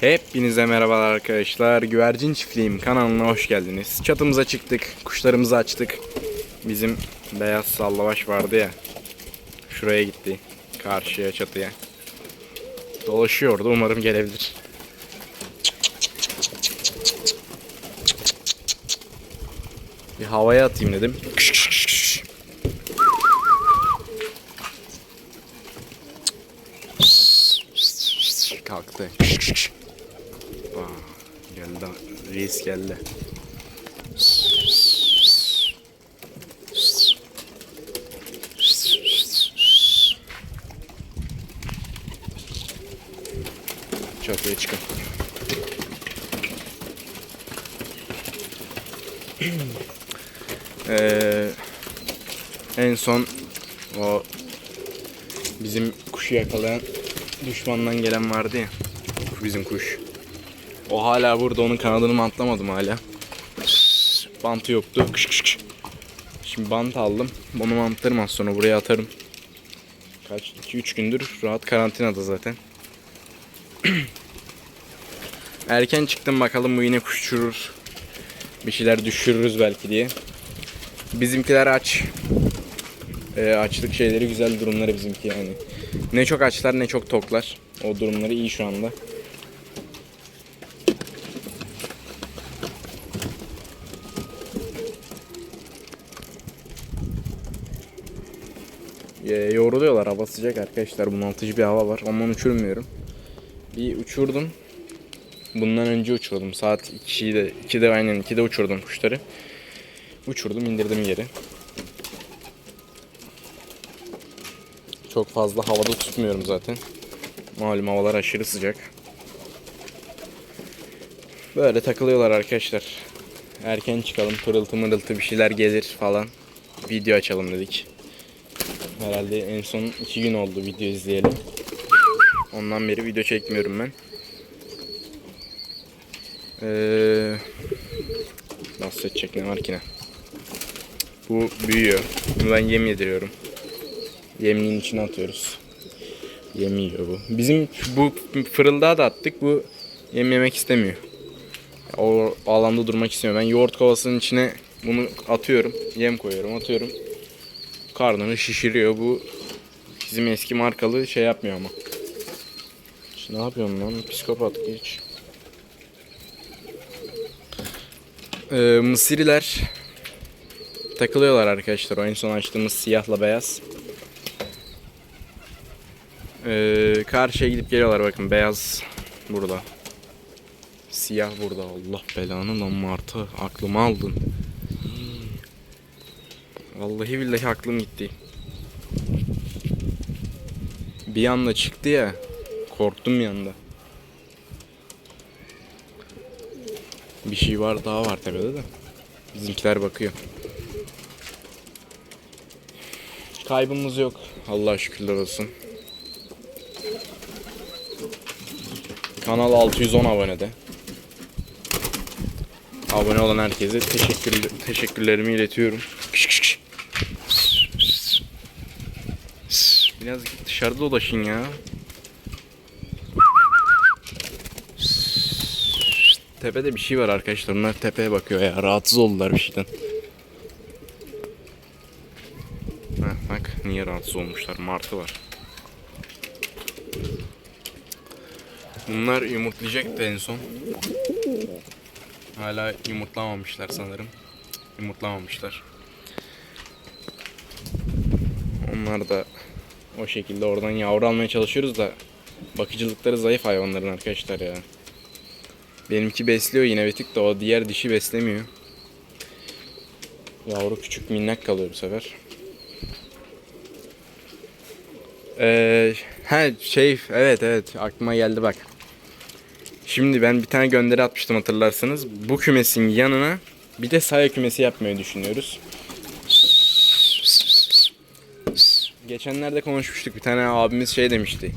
Hepinize merhabalar arkadaşlar. Güvercin Çiftliğim kanalına hoş geldiniz. Çatımıza çıktık. Kuşlarımızı açtık. Bizim beyaz sallavaş vardı ya. Şuraya gitti. Karşıya çatıya. Dolaşıyordu. Umarım gelebilir. Bir havaya atayım dedim. Kalktı. Aa, geldi. Reis geldi. Çatıya çıkın. Ee, en son o bizim kuşu yakalayan düşmandan gelen vardı ya. Bizim kuş. O hala burada onun kanadını mantlamadım hala. Bantı yoktu. Kış kış kış. Şimdi bant aldım. Onu mantlarım az sonra buraya atarım. Kaç? 2-3 gündür rahat karantinada zaten. Erken çıktım bakalım bu yine kuş uçurur. Bir şeyler düşürürüz belki diye. Bizimkiler aç. Ee, açlık şeyleri güzel durumları bizimki yani. Ne çok açlar ne çok toklar. O durumları iyi şu anda. Ee, yoruluyorlar hava sıcak arkadaşlar bunaltıcı bir hava var ondan uçurmuyorum. Bir uçurdum. Bundan önce uçurdum. Saat 2'de 2'de aynen 2'de uçurdum kuşları. Uçurdum indirdim geri. Çok fazla havada tutmuyorum zaten. Malum havalar aşırı sıcak. Böyle takılıyorlar arkadaşlar. Erken çıkalım pırıltı mırıltı bir şeyler gelir falan. Video açalım dedik. Herhalde en son iki gün oldu video izleyelim. Ondan beri video çekmiyorum ben. Ee, nasıl edecek ne var ki ne? Bu büyüyor. Bunu ben yem yediriyorum. Yemliğin içine atıyoruz. Yem yiyor bu. Bizim bu fırıldağı da attık. Bu yem yemek istemiyor. O alanda durmak istemiyor. Ben yoğurt kovasının içine bunu atıyorum. Yem koyuyorum, atıyorum. Karnını şişiriyor. Bu bizim eski markalı şey yapmıyor ama. Ne yapıyorum lan? Psikopat geç. Ee, Mısiriler takılıyorlar arkadaşlar. O en son açtığımız siyahla beyaz. Ee, karşıya gidip geliyorlar bakın beyaz burada. Siyah burada. Allah belanı lan martı. Aklımı aldın. Vallahi billahi aklım gitti. Bir anda çıktı ya. Korktum bir anda. Bir şey var daha var tepede de. Bizimkiler bakıyor. Kaybımız yok. Allah şükürler olsun. Kanal 610 abonede. Abone olan herkese teşekkür teşekkürlerimi iletiyorum. Kış kış kış. Biraz dışarıda dolaşın ya. Tepede bir şey var arkadaşlar. Onlar tepeye bakıyor ya. Rahatsız oldular bir şeyden. Heh, bak niye rahatsız olmuşlar. Martı var. Bunlar yumurtlayacaktı en son. Hala yumurtlamamışlar sanırım. Yumurtlamamışlar. Onlar da o şekilde oradan yavru almaya çalışıyoruz da bakıcılıkları zayıf hayvanların arkadaşlar ya. Benimki besliyor yine bir tık da o diğer dişi beslemiyor. Yavru küçük minnak kalıyor bu sefer. Ee, ha şey evet evet aklıma geldi bak. Şimdi ben bir tane gönderi atmıştım hatırlarsanız. Bu kümesin yanına bir de saya kümesi yapmayı düşünüyoruz. Geçenlerde konuşmuştuk. Bir tane abimiz şey demişti.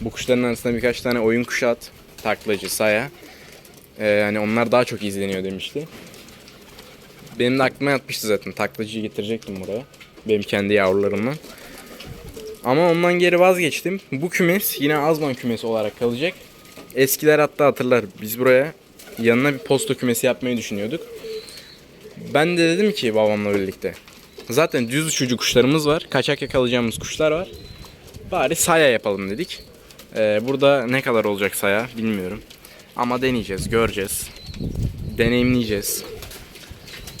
Bu kuşların arasında birkaç tane oyun kuşu at. Taklacı, saya. Ee, yani onlar daha çok izleniyor demişti. Benim de aklıma yatmıştı zaten. Taklacıyı getirecektim buraya. Benim kendi yavrularımdan. Ama ondan geri vazgeçtim. Bu kümes yine Azman kümesi olarak kalacak. Eskiler hatta hatırlar. Biz buraya yanına bir posta kümesi yapmayı düşünüyorduk. Ben de dedim ki babamla birlikte. Zaten düz uçucu kuşlarımız var. Kaçak yakalayacağımız kuşlar var. Bari saya yapalım dedik. Ee, burada ne kadar olacak saya bilmiyorum. Ama deneyeceğiz, göreceğiz. Deneyimleyeceğiz.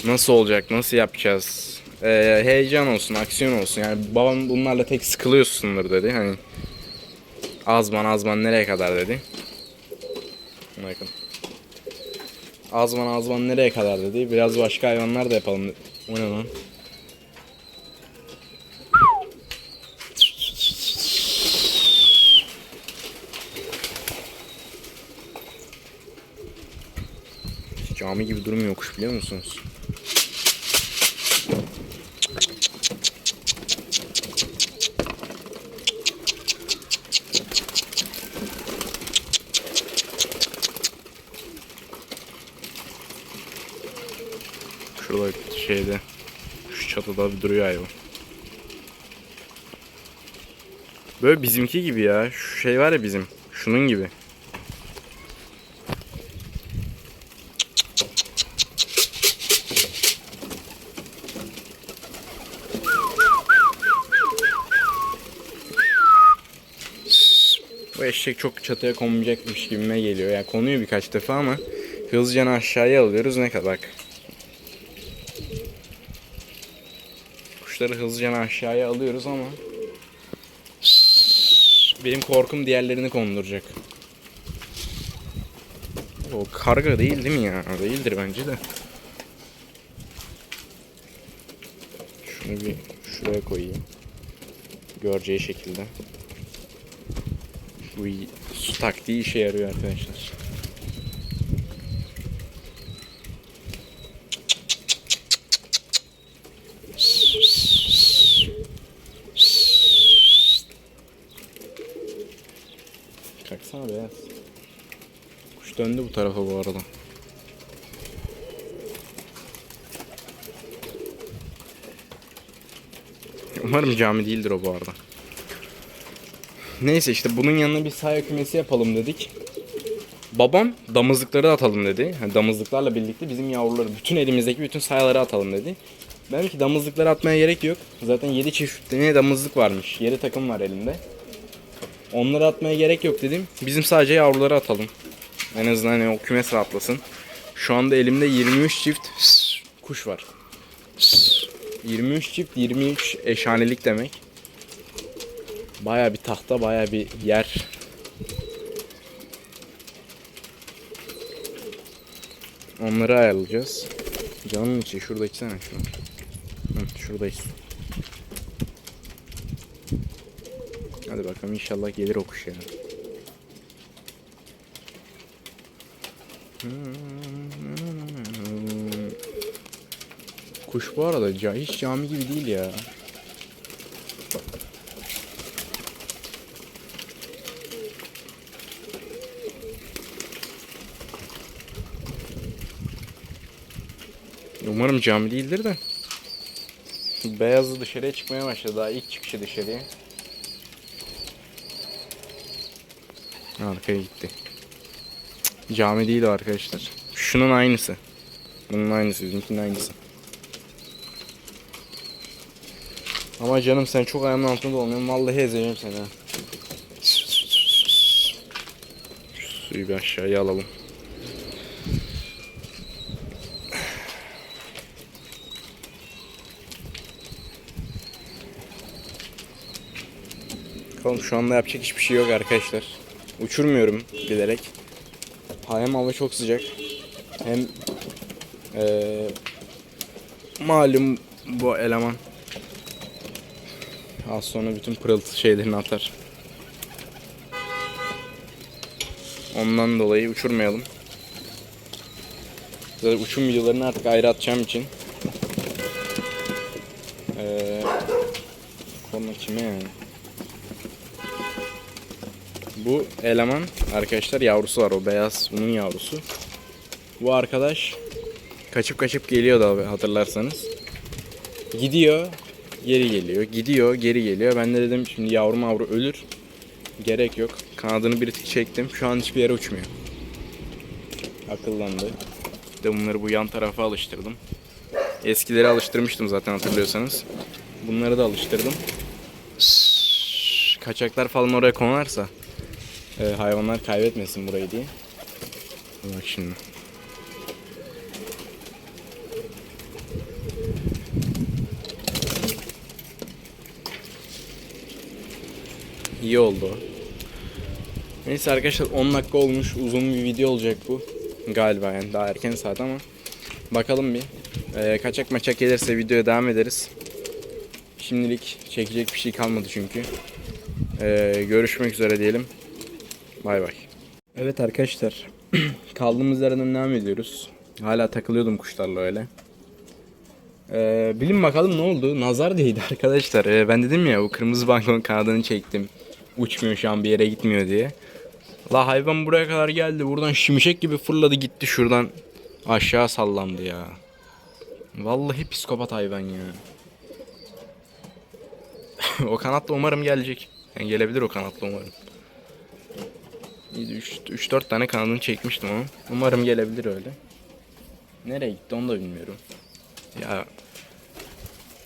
Nasıl olacak, nasıl yapacağız? Ee, heyecan olsun, aksiyon olsun. Yani babam bunlarla tek sıkılıyorsundur dedi. Hani azman azman nereye kadar dedi. Bakın. Azman azman nereye kadar dedi. Biraz başka hayvanlar da yapalım. O ne lan? Cami gibi durmuyor kuş biliyor musunuz? Şurada şeyde şu çatıda bir duruyor hayvan. Böyle bizimki gibi ya. Şu şey var ya bizim. Şunun gibi. Bu eşek çok çatıya konmayacakmış gibime geliyor. Yani konuyor birkaç defa ama hızlıca aşağıya alıyoruz. Ne kadar. Kuşları hızlıca aşağıya alıyoruz ama benim korkum diğerlerini konduracak. O karga değil değil mi ya? Değildir bence de. Şunu bir şuraya koyayım. Göreceği şekilde. Bu su taktiği işe yarıyor arkadaşlar. Kalksana beyaz. Kuş döndü bu tarafa bu arada. Umarım cami değildir o bu arada. Neyse işte bunun yanına bir sahaya kümesi yapalım dedik. Babam damızlıkları atalım dedi. Yani damızlıklarla birlikte bizim yavruları, bütün elimizdeki bütün sayaları atalım dedi. Ben ki damızlıkları atmaya gerek yok. Zaten 7 çift tane damızlık varmış. 7 takım var elimde. Onları atmaya gerek yok dedim. Bizim sadece yavruları atalım. En azından hani o kümes rahatlasın. Şu anda elimde 23 çift kuş var. 23 çift 23 eşhanelik demek. Baya bir tahta, baya bir yer. Onları ayarlayacağız. Canımın içi şurada içsene şunu. Hı, şurada iç. Hadi bakalım inşallah gelir o kuş ya. Kuş bu arada hiç cami gibi değil ya. Umarım cami değildir de. Beyazı dışarıya çıkmaya başladı. Daha ilk çıkışı dışarıya. Arkaya gitti. Cami değil o arkadaşlar. Şunun aynısı. Bunun aynısı. Bizimkinin aynısı. Ama canım sen çok ayağımın altında olmuyorsun. Vallahi ezeceğim seni ha. Suyu bir aşağıya alalım. Bakalım şu anda yapacak hiçbir şey yok arkadaşlar. Uçurmuyorum bilerek. Hem hava çok sıcak. Hem eee, malum bu eleman az sonra bütün pırıltı şeylerini atar. Ondan dolayı uçurmayalım. Zaten uçum videolarını artık ayrı atacağım için. Eee konu kime yani? Bu eleman arkadaşlar yavrusu var o beyaz bunun yavrusu. Bu arkadaş kaçıp kaçıp geliyor da hatırlarsanız. Gidiyor geri geliyor. Gidiyor geri geliyor. Ben de dedim şimdi yavru mavru ölür. Gerek yok. Kanadını bir tık çektim. Şu an hiçbir yere uçmuyor. Akıllandı. De bunları bu yan tarafa alıştırdım. Eskileri alıştırmıştım zaten hatırlıyorsanız. Bunları da alıştırdım. Kaçaklar falan oraya konarsa e, hayvanlar kaybetmesin burayı diye. Bak şimdi. İyi oldu. Neyse arkadaşlar 10 dakika olmuş. Uzun bir video olacak bu. Galiba yani daha erken saat ama. Bakalım bir. Ee, kaçak maçak gelirse videoya devam ederiz. Şimdilik çekecek bir şey kalmadı çünkü. Ee, görüşmek üzere diyelim. Bay bay. Evet arkadaşlar. Kaldığımız yerden devam ediyoruz. Hala takılıyordum kuşlarla öyle. Ee, bilin bakalım ne oldu? Nazar değdi arkadaşlar. Ee, ben dedim ya bu kırmızı balkon kanadını çektim. Uçmuyor şu an bir yere gitmiyor diye. La hayvan buraya kadar geldi. Buradan şimşek gibi fırladı gitti şuradan. Aşağı sallandı ya. Vallahi psikopat hayvan ya. o kanatla umarım gelecek. Yani gelebilir o kanatla umarım. 3-4 tane kanadını çekmiştim ama. Umarım gelebilir öyle. Nereye gitti onu da bilmiyorum. Ya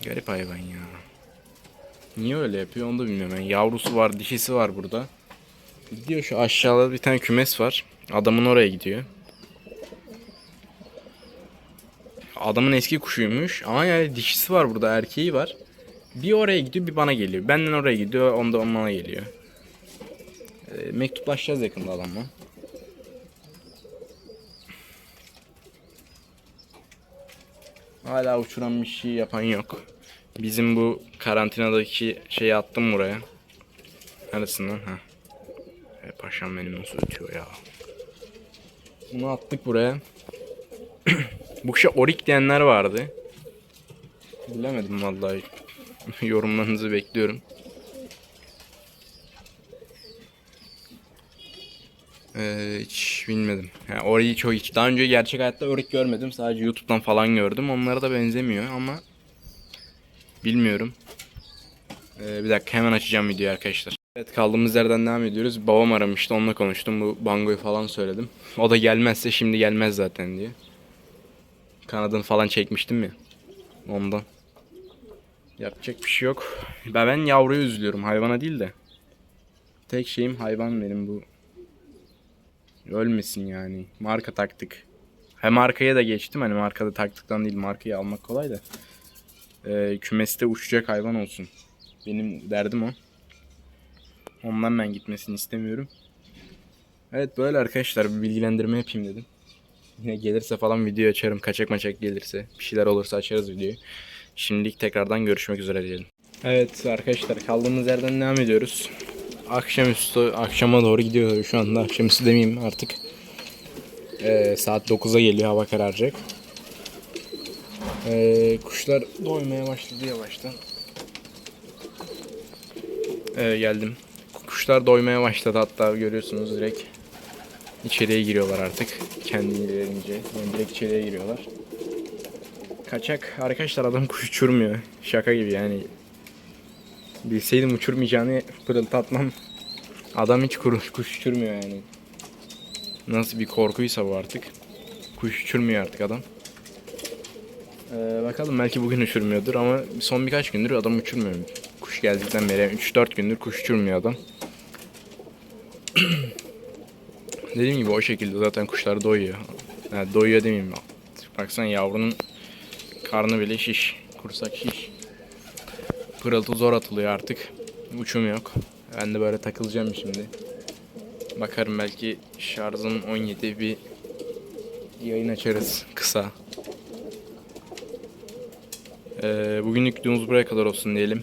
garip hayvan ya. Niye öyle yapıyor onu da bilmiyorum. Yani yavrusu var, dişisi var burada. Gidiyor şu aşağıda bir tane kümes var. Adamın oraya gidiyor. Adamın eski kuşuymuş ama yani dişisi var burada, erkeği var. Bir oraya gidiyor, bir bana geliyor. Benden oraya gidiyor, onda bana geliyor. E, mektuplaşacağız yakında adamla. Hala uçuran bir şey yapan yok. Bizim bu karantinadaki şeyi attım buraya. Neresinden? Ha. E, paşam benim nasıl ötüyor ya. Bunu attık buraya. bu kuşa orik diyenler vardı. Bilemedim vallahi. Yorumlarınızı bekliyorum. Ee, hiç bilmedim. Yani orayı çok hiç daha önce gerçek hayatta örük görmedim. Sadece YouTube'dan falan gördüm. Onlara da benzemiyor ama bilmiyorum. Ee, bir dakika hemen açacağım videoyu arkadaşlar. Evet kaldığımız yerden devam ediyoruz. Babam aramıştı onunla konuştum. Bu bangoyu falan söyledim. O da gelmezse şimdi gelmez zaten diye. Kanadını falan çekmiştim ya. Ondan. Yapacak bir şey yok. Ben, ben yavruyu üzülüyorum hayvana değil de. Tek şeyim hayvan benim bu Ölmesin yani. Marka taktık. Hem markaya da geçtim. Hani markada taktıktan değil markayı almak kolay da. Ee, kümeste uçacak hayvan olsun. Benim derdim o. Ondan ben gitmesini istemiyorum. Evet böyle arkadaşlar bir bilgilendirme yapayım dedim. Yine gelirse falan video açarım. Kaçak maçak gelirse. Bir şeyler olursa açarız videoyu. Şimdilik tekrardan görüşmek üzere diyelim. Evet arkadaşlar kaldığımız yerden devam ediyoruz. Akşamüstü akşama doğru gidiyor şu anda. Akşamüstü demeyeyim artık. Ee, saat 9'a geliyor hava kararacak. Ee, kuşlar doymaya başladı yavaştan. Ee, geldim. Kuşlar doymaya başladı hatta görüyorsunuz direkt içeriye giriyorlar artık. Kendilerince. Yani direkt içeriye giriyorlar. Kaçak arkadaşlar adam kuş uçurmuyor. Şaka gibi yani. Bilseydim uçurmayacağını pırıltı atmam. Adam hiç kuruş, kuş uçurmuyor yani. Nasıl bir korkuysa bu artık. Kuş uçurmuyor artık adam. Ee, bakalım belki bugün uçurmuyordur ama son birkaç gündür adam uçurmuyor. Kuş geldikten beri 3-4 gündür kuş uçurmuyor adam. Dediğim gibi o şekilde zaten kuşlar doyuyor. Yani doyuyor demeyeyim. Baksana yavrunun karnı bile şiş. Kursak şiş. Pırıltı zor atılıyor artık. Uçum yok. Ben de böyle takılacağım şimdi. Bakarım belki şarjım 17 bir yayın açarız kısa. Ee, bugünlük videomuz buraya kadar olsun diyelim.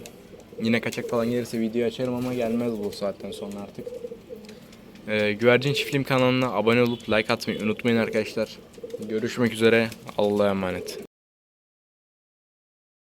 Yine kaçak falan gelirse video açarım ama gelmez bu saatten sonra artık. Ee, Güvercin Çiftliğim kanalına abone olup like atmayı unutmayın arkadaşlar. Görüşmek üzere. Allah'a emanet.